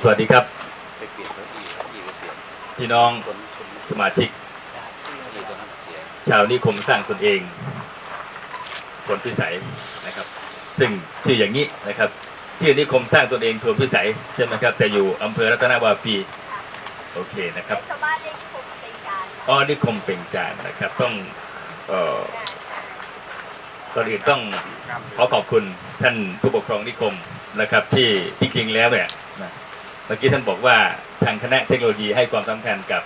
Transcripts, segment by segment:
สวัสดีครับไปเปลี่ยนรถอีกอีกไปเปลี่ยนพี่น้องคนคนสมาชิกอีกตัวนั้นเสียชาวนิคมสร้างตนเองผลพิสัยนะครับ ซึ่งชื่ออย่างนี้นะครับ ชื่อนิคมสร้างตนเองทวนพิสัยใช่ไหมครับ แต่อยู่อำเภอรัตนวาปีโอเคนะครับชาวบ้านเรียกนิคมเป็นการอ้อนิคมเป่งจานนะครับ ต้องเอ่อก่อนอื่นต้องขอขอบคุณท่านผู้ปกครองนิคมนะครับ ที่จริงๆแล้วเนี่ยนะเมื่อกี้ท่านบอกว่าทางคณะเทคโนโลยีให้ความสำคัญกับ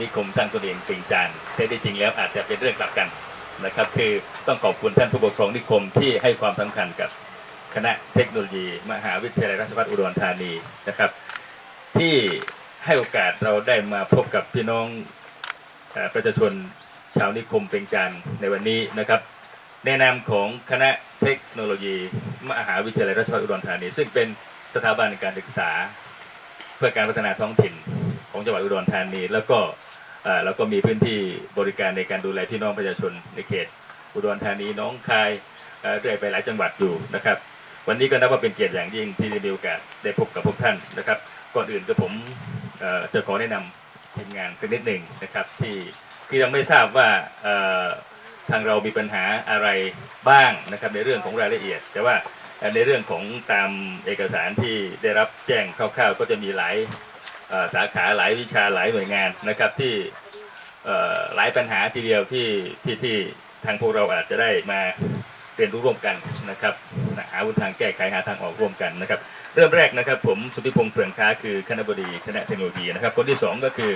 นิคมสร้างตนเองเป่งจานแต่ที่จริงแล้วอาจจะเป็นเรื่องกลับกันนะครับ คือต้องขอบคุณท่านผู้ปกครองนิคมที่ให้ความสำคัญกับคณะเทคโนโลยี มหาวิทยาลัยราชภัฏอุดรธานีนะครับ ที่ให้โอกาสเราได้มาพบกับพี่น้องประชาชนชาวนิคมเปงจานในวันนี้นะครับในะนาของคณะเทคโนโลยี มหาวิทยาลัยราชภัฏอุดรธานี ซึ่งเป็นสถาบันการศึกษา พื่อการพัฒนาท้องถิ่นของจังหวัดอุดรธานี แล้วก็เราก็มีพื้นที่บริการในการดูแลพี่น้องประชาชนในเขต อุดรธานีน้องคายเรื่อยไปหลายจังหวัดอยู่นะครับ วันนี้ก็นับว่าเป็นเกียรติอย่างยิ่งที่ได้มีโอกาสได้พบกับพวกท่านนะครับ ก่อนอื่นก็ผมเอ่อจะขอแนะนำทีมงานสักนิดหนึ่งนะครับ ที่ที่ยังไม่ทราบว่าทางเรามีปัญหาอะไรบ้างนะครับในเรื่องของรายละเอียด แต่ว่า ในเรื่องของตามเอกสารที่ได้รับแจ้งคร่าวๆ ก็จะมีหลายสาขาหลายวิชาหลายหน่วยงานนะครับที่หลายปัญหาทีเดียวที่ที่ที่ทางพวกเราอาจจะได้มาเรียนรู้ร่วมกันนะครับหาวิธีทางแก้ไขหาทางออกร่วมกันนะครับ เริ่มแรกนะครับ ผมสุทธิพงษ์เผื่องค้าคือคณะบดีคณะเทคโนโลยีนะครับ คนที่สองก็คือ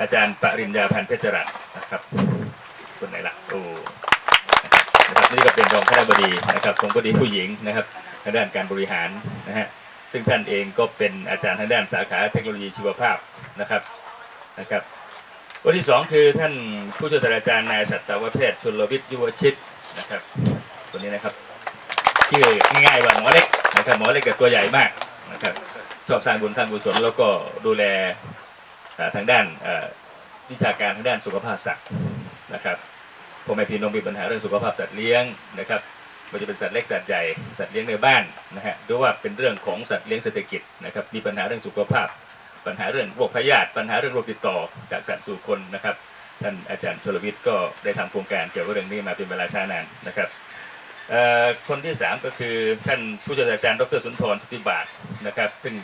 อาจารย์ปริญญาพันธ์เพชรรัตน์นะครับคนไหนล่ะโอ้ับนี่ก็เป็นรองคณะบดีนะครับรองบดีผู้หญิงนะครับทางด้านการบริหารนะฮะซึ่งท่านเองก็เป็นอาจารย์ทางด้านสาขาเทคโนโลยีชีวภาพนะครับนะครับคนที่สองคือท่านผู้ช่วยศาสตราจารย์นายสัตวแพทย์ชนลวิทย์ยุวชิตนะครับคนนี้นะครับชื่อง่ายๆว่าหมอเล็กนะครับหมอเล็กกับตัวใหญ่มากนะครับชอบสร้างบุญสร้างกุศลแล้วก็ดูแลทางด้านวิชาการทางด้านสุขภาพสัตว์นะครับ พ่อแม่พี่น้องมีปัญหาเรื่องสุขภาพสัตว์เลี้ยงนะครับม่ว่าจะเป็นสัตว์เล็กสัตว์ใหญ่สัตว์เลี้ยงในบ้านนะฮะหรือว่าเป็นเรื่องของสัตว์เลี้ยงเศรษฐกิจนะครับมีปัญหาเรื่องสุขภาพ ปัญหาเรื่องโรคพยาธิปัญหาเรื่องโรคติดต่อจากสัตว์สู่คนนะครับท่านอาจารย์ชลวิทย์ก็ได้ทำโครงการเกี่ยวกับเรื่องนี้มาเป็นเวลาช้านานนะครับคนที่สามก็คือท่านผู้ช่วยศาสตราจารย์ดรสุนทรสุติบาทนะครับซึ่ง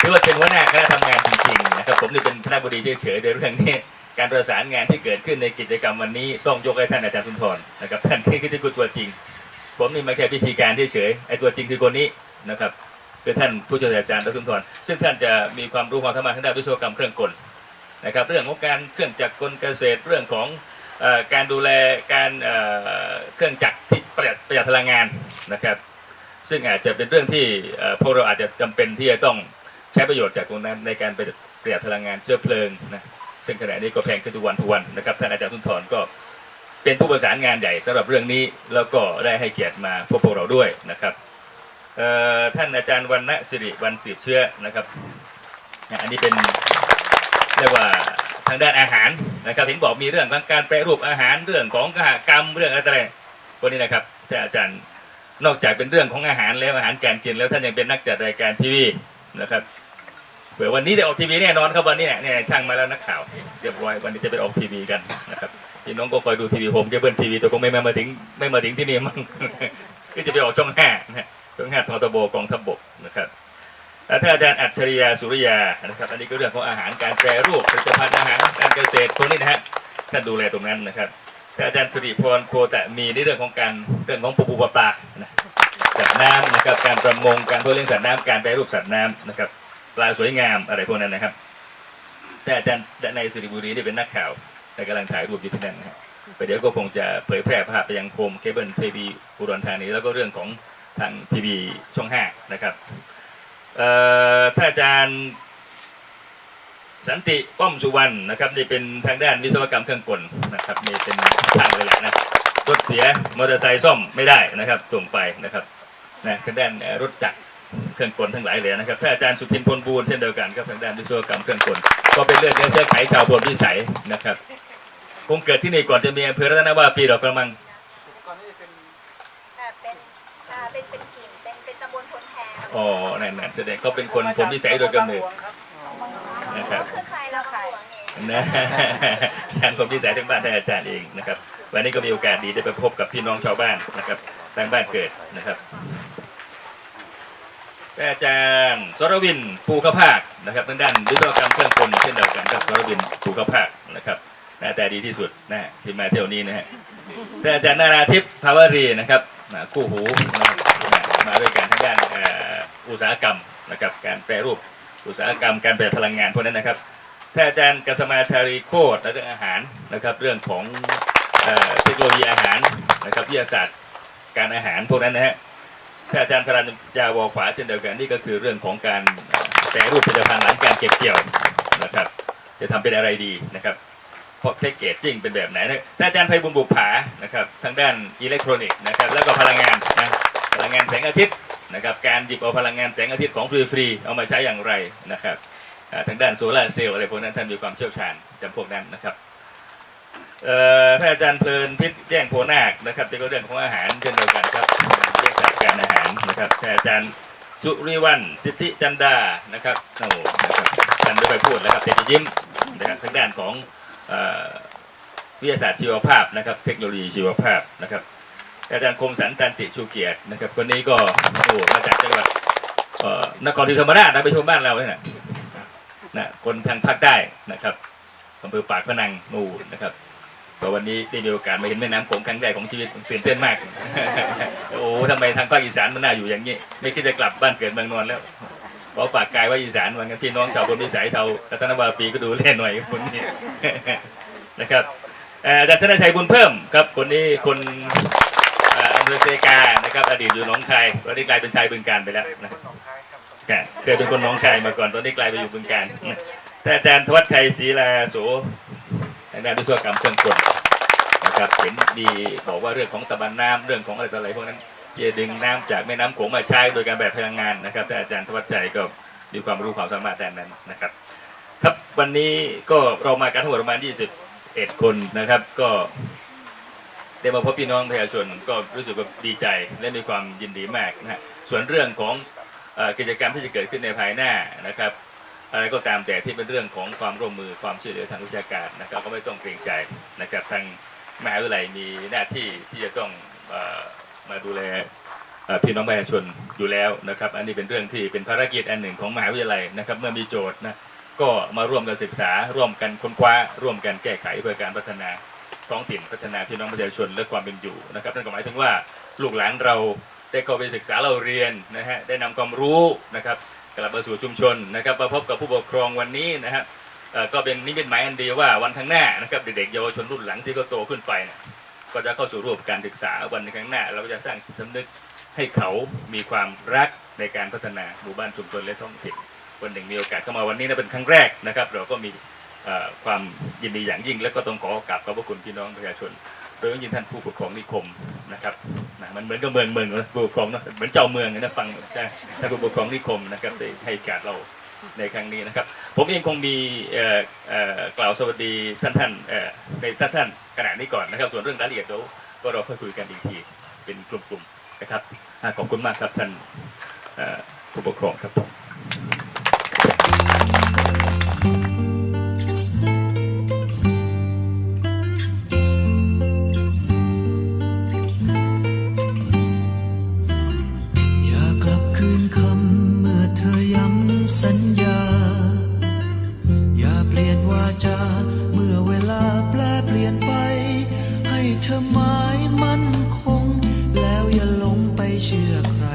ถือว่าเป็นหัวหน้าคณะทำงานจริงๆนะครับผมนี่เป็นคณะบดีเฉยๆในเรื่องนี้ การประสานงานที่เกิดขึ้นในกิจกรรมวันนี้ต้องยกให้ท่านอาจารย์สุนทรนะครับท่านที่คือตัวจริง ผมนี่ไม่แค่พิธีการเฉยๆไอ้ตัวจริงคือคนนี้นะครับคือท่านผู้ช่วยศาสตราจารย์ดรสุนทรซึ่งท่านจะมีความรู้ความสามารถทางด้านวิศวกรรมเครื่องกลนะครับ เรื่องของการเครื่องจักรกลเกษตรเรื่องของการดูแลการเครื่องจักรที่ประหยัดประหยัดพลังงานนะครับ ซึ่งอาจจะเป็นเรื่องที่พวกเราอาจจะจำเป็นที่จะต้องใช้ประโยชน์จากตรงนั้นในการปประหยัดพลังงานเชื้อเพลิงนะ ซึ่งขณะนี้ก็แพงขึ้นทุกวันทุกวันนะครับท่านอาจารย์สุนทรก็เป็นผู้ประสานงานใหญ่สำหรับเรื่องนี้แล้วก็ได้ให้เกียรติมาพบพวกเราด้วยนะครับท่านอาจารย์วันณสิริวันสืบเชื้อนะครับอันนี้เป็นเรียกว่าทางด้านอาหารนะครับเห็นบอกมีเรื่องของการแปรรูปอาหารเรื่องของกหกรรมเรื่องอะไรพวกนี้นะครับแต่อาจารย์นอกจากเป็นเรื่องของอาหารแล้วอาหารการกินแล้วท่านยังเป็นนักจัดรายการทีวีนะครับ ผื่อวันนี้ได้ออกทีวีแน่นอนครับวันนี้เนี่ยเนี่ยช่างมาแล้วนักข่าวเรียบร้อยวันนี้จะไปออกทีวีกันนะครับพี่น้องก็คอยดูทีวีผมจะเบิ้ลทีวีตัวคงไม่มาถึงไม่มาถึงที่นี่มั้งก็จะไปออกช่องห้านะช่องห้าททบกองทัพบกนะครับและท่านอาจารย์อัจฉริยาสุริยานะครับ อันนี้ก็เรื่องของอาหารการแปรรูปผลิตภัณฑ์อาหารการเกษตรตรงนี้นะฮะท่านดูแลตรงนั้นนะครับท่านอาจารย์สิริพรโคตะมีในเรื่องของการเรื่องของปูปูปลาปลานะสัตว์น้ำนะครับการประมงการเพื่อเลี้ยงสัตว์น้ำการแปรรูปสัตว์น้ำนะครับ ปลาสวยงามอะไรพวกนั้นนะครับ แต่อาจารย์ในสิริบุรีนี่เป็นนักข่าวแต่กำลังถ่ายรูปอยู่ที่นั่นนะฮะไปเดี๋ยวก็คงจะเผยแพร่ภาพไปยังโคมเคเบิลทีวีอุดรธานีแล้วก็เรื่องของทางทีวีช่องห้านะครับเอ่อท่าอาจารย์สันติป้อมสุวรรณนะครับนี่เป็นทางด้านวิศวกรรมเครื่องกลนะครับนี่เป็นทางเลยแหละนะรถเสียมอเตอร์ไซค์ซ่อมไม่ได้นะครับส่งไปนะครับนะทางด้านรถจักร เครื่องกลทั้งหลายเลยนะครับท่านอาจารย์สุทินพลบูลเช่นเดียวกันครับทางด้านวิศวกรรมเครื่องกลก็เป็นเรื่องเชื้อไขชาวพลพิสัยนะครับคงเกิดที่นี่ก่อนจะมีอำเภอรัตนวาปีดอกกระมังอ่าเป็นอ่าเป็นเป็นกลิ่นเป็นเป็นตำบลพลแพรอำอ๋อนั่นนั่นแสดงก็เป็นคนผมนิสัยโดยกำเนิดนะครับคือใครแล้วค่ะหลวงเนี่ยนะทางผมนิสัยทั้งบ้านท่านอาจารย์เองนะครับ วันนี้ก็มีโอกาสดีได้ไปพบกับพี่น้องชาวบ้านนะครับทางบ้านเกิดนะครับ อาจารย์สรวินภูขภาคนะครับทางด้านวิศวกรรมเครื่องกลเช่นเดียวกันครับสรวินภูขภาคนะครับหน้าตาดีที่สุดนะที่มาเที่ยวนี้นะฮะแต่อาจารย์นาราทิพย์ภาวรีนะครับคู่หูมาด้วยกันทางด้านอุตสาหกรรมนะครับการแปรรูปอุตสาหกรรมการแปรพลังงานพวกนั้นนะครับท่านอาจารย์กสมาชารีโคตรและเรื่องอาหารนะครับ เรื่องของเทคโนโลยีอาหารนะครับวิทยาศาสตร์การอาหารพวกนั้นนะฮะ อาจารย์สรัญญาวอขวาเช่นเดียวกันนี่ก็คือเรื่องของการแปรรูปผลิตภัณฑ์หลังการเก็บเกี่ยวนะครับ จะทำเป็นอะไรดีนะครับเพราะแพ็กเกจจิ้งเป็นแบบไหนนะท่านอาจารย์ไพบุญบุปผานะครับทางด้านอิเล็กทรอนิกส์นะครับแล้วก็พลังงานนะพลังงานแสงอาทิตย์นะครับการหยิบเอาพลังงานแสงอาทิตย์ของฟรีๆเอามาใช้อย่างไรนะครับทางด้านโซลาร์เซลล์อะไรพวกนั้นท่านมีความเชี่ยวชาญจำพวกนั้นนะครับท่านอาจารย์เพลินพิษแจ้งโพนาคนะครับเป็นเรื่องของอาหารเช่นเดียวกันครับเรื่องจากการอาหาร นะครับท่อาจารย์สุริวันสิทธิจันดานะครับโอ้โหนะครับท่านไม่ไปพูดแล้วครับแต่จะยิ้มนะครับทางด้านของวิทยาศาสตร์ชีวภาพนะครับ เทคโนโลยีชีวภาพนะครับ อาจารย์คมสันตันติชูเกียรตินะครับคนนี้ก็โอ้มาจากจังหวัดนครศรีธรรมราชนะไปชมบ้านเราเนี่ยนะนะคนทางภาคใต้นะครับอำเภอปากพนังนูนนะครับ ก็วันนี้ได้มีโอกาสมาเห็นแม่น้ำโขงครั้งแรกของชีวิตตื่นเต้นมาก โอ้ทำไมทางภาคอีสานมันน่าอยู่อย่างนี้ ไม่คิดจะกลับบ้านเกิดเมืองนอนแล้วขอฝากกายไว้อีสานวันกันพี่น้องชาวบนวิสัยชาวรัตนวาปีก็ดูเล่นหน่อยคนนี้นะครับเอ่ออาจารย์ชนะชัยบุญเพิ่มครับคนนี้คนเอ่ออำเภอเซกานะครับอดีตอยู่หนองคายตอนนี้กลายเป็นชายบึงการไปแล้วนะครับค่ะเคยเป็นคนหน้องชายมาก่อนตอนนี้กลายไปอยู่บึงการแต่อาจารย์ทวัชชัยศรีลาโส ทางด้านวิศวกรรมเครื่องกลนะครับเห็นดีบอกว่าเรื่องของตะบันน้ำเรื่องของอะไรต่ออะไรพวกนั้นจะดึงน้ำจากแม่น้ำโขงมาใช้โดยการแบบพลังงานนะครับแต่อาจารย์ทวัชชัยก็มีความรู้ความสามารถด้านนั้นนะครับ ครับวันนี้ก็เรามากันทั้งหมดประมาณ 21 คนนะครับ ก็ได้มาพบพี่น้องประชาชนก็รู้สึกว่าดีใจและมีความยินดีมากนะฮะส่วนเรื่องของอกิจกรรมที่จะเกิดขึ้นในภายหน้านะครับ อะไรก็ตามแต่ที่เป็นเรื่องของความร่วมมือความช่วยเหลือทางวิชาการนะครับ ก็ไม่ต้องเกรงใจนะครับทางมหาวิทยาลัยมีหน้าที่ที่จะต้องอมาดูแลพี่น้องประชาชนอยู่แล้วนะครับ อันนี้เป็นเรื่องที่เป็นภารกิจอันหนึ่งของมหาวิทยาลัยนะครับ เมื่อมีโจทย์นะก็มาร่วมกันศึกษา ร่วมกันค้นคว้า ร่วมกันแก้ไขเพื่อการพัฒนาท้องถิ่นพัฒนาพี่น้องประชาชนและความเป็นอยู่นะครับนั่นก็หมายถึงว่าลูกหลานเราได้เข้าไปศึกษาเราเรียนนะฮะได้นำความรู้นะครับ ลับมาสู่ชุมชนนะครับมาพบกับผู้ปกครองวันนี้นะฮะเอ่อก็เป็นนิมิตหมายอันดีว่าวันข้างหน้านะครับเด็กๆเยาวชนรุ่นหลังที่เขาโตขึ้นไปเนี่ยก็จะเข้าสู่รูปการศึกษาวันข้างหน้า เราก็จะสร้างจิตสำนึกให้เขามีความรักในการพัฒนาหมู่บ้านชุมชนและท้องถิ่นวันหนึ่งมีโอกาสเข้ามาวันนี้นะเป็นครั้งแรกนะครับ เราก็มีความยินดีอย่างยิ่ง และก็ต้องขอกราบขอบพระคุณพี่น้องประชาชนโดยเฉพาะยิ่งท่านผู้ปกครองนิคมนะครับ นะมันเหมือนกับเมืองเมืองนะผู้ปกครองเนาะเหมือนเจ้าเมืองนะฟังจ้ะถ้านผู้ปกครองนิคมนะครับได้ให้การเราในครั้งนี้นะครับ ผมเองคงมีกล่าวสวัสดีท่านท่านในสั้นๆขนาดนี้ก่อนนะครับ ส่วนเรื่องรายละเอียดเดี๋ยวก็เราค่อยคุยกันอีกทีเป็นกลุ่มๆนะครับขอบคุณมากครับท่านผู้ปกครองครับ ธอหมายมั่นคง แล้วอย่าหลงไปเชื่อใคร